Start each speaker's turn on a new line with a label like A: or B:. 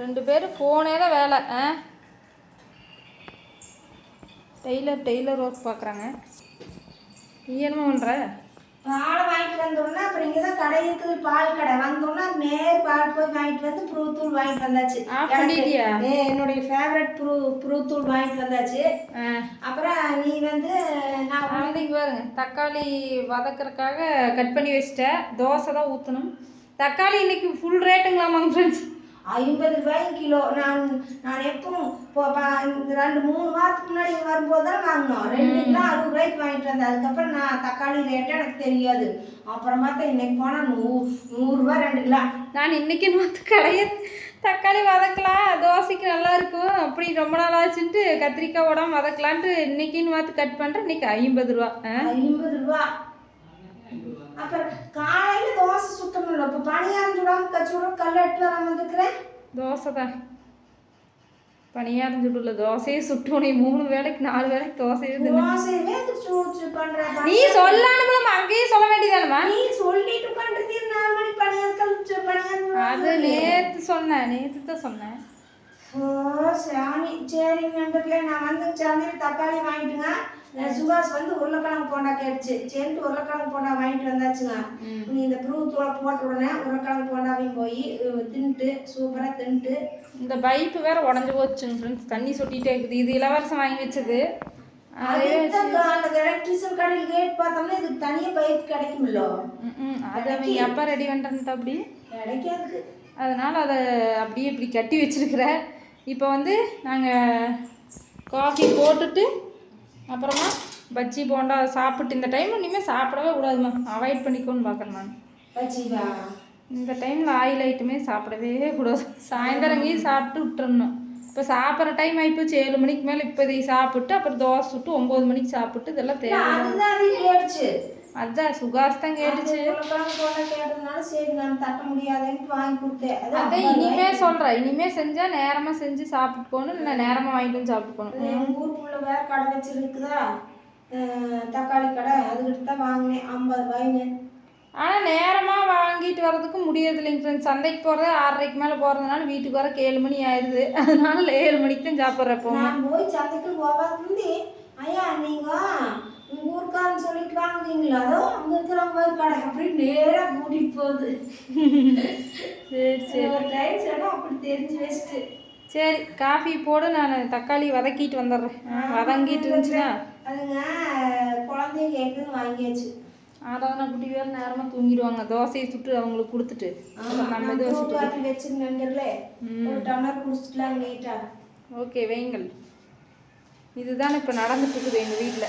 A: ரெண்டு பேரும் ஃபோனே தான் வேலை ஆ? டெய்லர் டெய்லர் ஒர்க் பார்க்குறாங்க நீ என்ன பண்ணுற
B: பாலை வாங்கிட்டு வந்தோடனே அப்புறம் இங்கே தான் கடை இருக்குது பால் கடை. வந்தோடனே அது நேர் பால் போய் வாங்கிட்டு வந்து ப்ரூத்தூள் வாங்கிட்டு வந்தாச்சு. என்னுடைய ஃபேவரட் ப்ரூ ப்ரூத்தூள் வாங்கிட்டு வந்தாச்சு. அப்புறம் நீ வந்து நான்
A: இங்கே பாருங்க தக்காளி வதக்கறதுக்காக கட் பண்ணி வச்சிட்டேன். தோசை தான் ஊற்றணும் தக்காளி இன்னைக்கு ஃபுல் ரேட்டுங்களாமாங்க ஃப்ரெண்ட்ஸ்
B: ஐம்பது ரூபாய்க்கு கிலோ. நான் நான் எப்பவும் இப்போ ரெண்டு மூணு வாரத்துக்கு முன்னாடி வரும்போது தான் வாங்கினோம். ரெண்டு கிலோ அறுபது ரூபாய்க்கு வாங்கிட்டு வந்தேன். அதுக்கப்புறம் நான் தக்காளி ரேட்டே எனக்கு தெரியாது. அப்புறம் பார்த்தா இன்னைக்கு போனால் நூ நூறுரூவா ரெண்டு கிலோ.
A: நான் இன்னைக்கு பார்த்து கடையை தக்காளி வதக்கலாம். தோசைக்கு நல்லா இருக்கும். அப்படி ரொம்ப நாள் ஆச்சுன்ட்டு கத்திரிக்காய் உடம்பு வதக்கலான்ட்டு இன்னைக்குன்னு பார்த்து கட் பண்ணுறேன் இன்னைக்கு ஐம்பது ரூபா. ஆ?
B: ஐம்பது ரூபா. அப்புறம் காலையில தோசை சுத்தமில்லை இப்போ பணியாரம் சுடாம கச்சோட கல் எடுத்து வராம வந்துக்கிறேன்
A: தோசை தான் பணியாரம் சுட்டுல தோசையே சுட்டு மூணு வேளைக்கு நாலு வேளைக்கு தோசையே தின்னு.
B: தோசையவே சூடு பண்ற
A: நீ சொல்லானுங்களும் அங்கேயே சொல்ல வேண்டியதானம்மா?
B: நீ சொல்லிட்டு உட்காந்துருந்தீ நாலு மணிக்கு பணியாரம் பணியாரம்
A: அது நேத்து சொன்னேன் நேத்து தான் சொன்னேன்
B: ஓ சாமி. சரிங்க நண்பர்களே நான் வந்து சந்தையில் தக்காளி வாங்கிட்டுங்க. சுபாஷ் வந்து உருளைக்கிழங்கு போண்டா கேட்டுச்சு. சரின்ட்டு உருளைக்கிழங்கு போண்டா வாங்கிட்டு வந்தாச்சுங்க. நீ இந்த ப்ரூ தூளை போட்ட உடனே உருளைக்கிழங்கு போண்டாவையும் போய் அஹ் தின்னுட்டு சூப்பராக தின்னுட்டு.
A: இந்த பைப்பு வேற உடஞ்சு போச்சுங்க ஃப்ரெண்ட்ஸ் தண்ணி சொட்டிகிட்டே இருக்குது. இது இளவரசம் வாங்கி வச்சது.
B: எலக்ட்ரிஷியன் கடையில் கேட் பார்த்தோம்னா இதுக்கு தனியாக பைப்
A: ம், அது அவங்க எப்போ ரெடி பண்ணிட்டு அப்படி?
B: கிடைக்காது
A: அதனால் அதை அப்படியே இப்படி கட்டி வச்சிருக்கிற. இப்போ வந்து நாங்கள் காஃபி போட்டுட்டு அப்புறமா பஜ்ஜி போண்டா சாப்பிட்டு இந்த டைம் இனிமேல் சாப்பிடவே கூடாதுமா. அவாய்ட் பண்ணிக்கோன்னு பார்க்குறேன் நான்.
B: வச்சுக்கா
A: இந்த டைமில் ஆயில் ஐட்டமே சாப்பிடவே கூடாது. சாயந்தரங்கையும் சாப்பிட்டு விட்டுறணும். இப்போ சாப்பிட்ற டைம் ஆகிப்போச்சு ஏழு மணிக்கு மேலே இப்போதைக்கு சாப்பிட்டு அப்புறம் தோசை சுட்டு ஒம்பது மணிக்கு சாப்பிட்டு இதெல்லாம் தேவை அதான் சுகாஸ் தான் கேட்டுச்சு.
B: கேட்டதுனால சரி நான் தட்ட முடியாதுன்ட்டு வாங்கி கொடுத்தேன். அதான்
A: இனிமே சொல்கிறேன் இனிமே செஞ்சால் நேரமாக செஞ்சு சாப்பிட்டுக்கோணும் இல்லை நேரமாக வாங்கிட்டு வந்து சாப்பிட்டுக்கோணும்
B: எங்கள் ஊருக்குள்ள வேற கடை வச்சிருக்குதா? தக்காளி கடை அதுக்கிட்ட தான் வாங்கினேன். ஐம்பது ரூபாய்ன்னு.
A: ஆனால் நேரமாக வாங்கிட்டு வர்றதுக்கு முடியறது இல்லைங்க ஃப்ரெண்ட்ஸ் சந்தைக்கு போகிறது ஆறரைக்கு மேலே போகிறதுனால வீட்டுக்கு வர ஏழு மணி ஆயிடுது. அதனால ஏழு மணிக்கு தான் சாப்பிட்றேன் எப்போவுமே.
B: நான் போய் சந்தைக்கு போவாது ஐயா நீங்க உங்க ஊருக்காரன்னு சொல்லிட்டு வாங்குவீங்களா? அதோ அங்க இருக்கிறவங்க ஒரு கடை அப்படின்னு நேரா கூட்டிட்டு போகுது.
A: சரி சரி.
B: ஒரு டைம் சொன்னா அப்படி தெரிஞ்சு வச்சுட்டு.
A: சரி காஃபி போடு நான் தக்காளி வதக்கிட்டு வந்துடுறேன். வதங்கிட்டு இருந்துச்சுன்னா?
B: அதுங்க குழந்தைங்க கேக்குன்னு வாங்கியாச்சு.
A: ஆராதனா குட்டி வேறு நேரமாக தூங்கிடுவாங்க. தோசையை சுட்டு அவங்களுக்கு கொடுத்துட்டு. நம்ம இது வச்சுட்டு
B: வச்சிருந்தேன்ல ஒரு டம்ளர் குடிச்சிட்டுலாம் நீட்டா
A: ஓகே வைங்கள் இதுதான் இப்போ நடந்துட்டு இருக்குது எங்கள் வீட்டில்